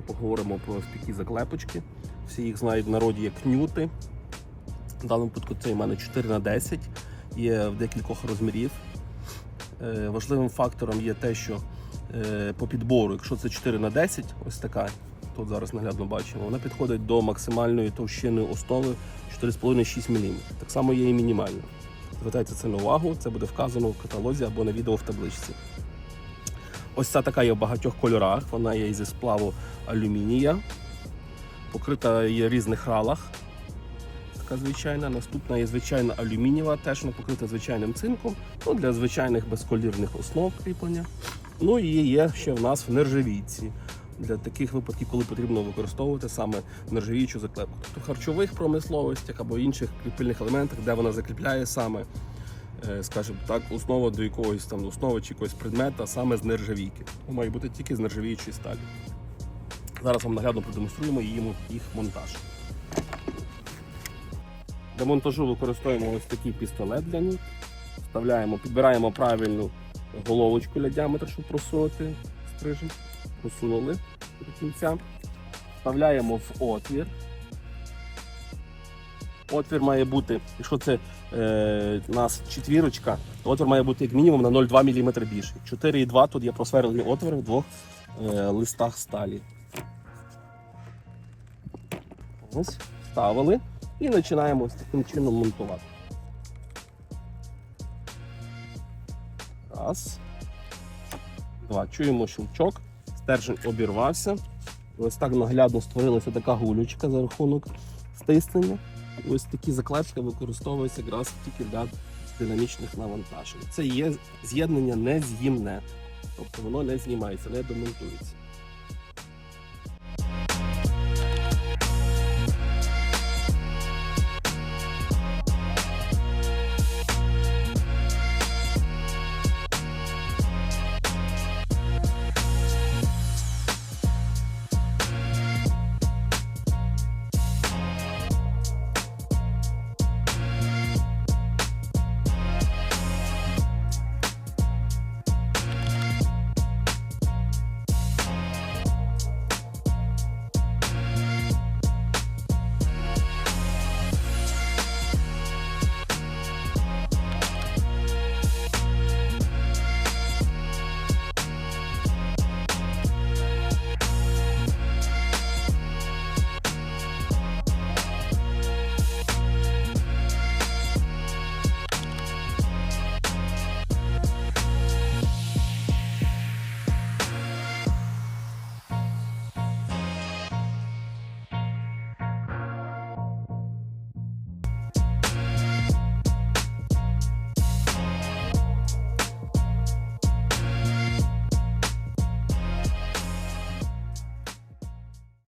говоримо про ось такі заклепочки. Всі їх знають в народі як кнюти. В даному випадку це у мене 4 на 10 є в декількох розмірів. Е, Важливим фактором є те, що е, по підбору, якщо це 4 на 10 ось така, тут зараз наглядно бачимо, вона підходить до максимальної товщини основи 4,5-6 мм. Так само є і мінімальна. Звертайте це на увагу, це буде вказано в каталозі або на відео в табличці. Ось ця така є в багатьох кольорах, вона є зі сплаву алюмінія, покрита є в різних ралах. Така звичайна. Наступна є звичайна алюмінієва, теж вона покрита звичайним цинком, ну, для звичайних безколірних основ кріплення. Ну і є ще в нас в нержавійці. Для таких випадків, коли потрібно використовувати саме нержавіючу заклепку. Тобто в харчових промисловостях або інших кріпильних елементах, де вона закріпляє саме, скажімо так, основа до якогось там основи чи якогось предмета саме з нержавійки. Має бути тільки з нержавіючої сталі. Зараз вам наглядно продемонструємо їх монтаж. Для монтажу використовуємо ось такий пістолет для них. Вставляємо, підбираємо правильну головочку для діаметра, щоб просунути стрижень. Просунули до кінця. Вставляємо в отвір. Отвір має бути, якщо це е, у нас четвірочка, то отвір має бути як мінімум на 0,2 мм більший. 4,2 тут є просверлені отвори в двох е, листах сталі. Ось, вставили і починаємо ось таким чином монтувати. Раз. Два. Чуємо щелчок. Стержень обірвався. Ось так наглядно створилася така гулючка за рахунок стиснення. Ось такі заклепки використовуються якраз тільки для динамічних навантажень. Це є з'єднання нез'їмне. Тобто воно не знімається, не демонтується.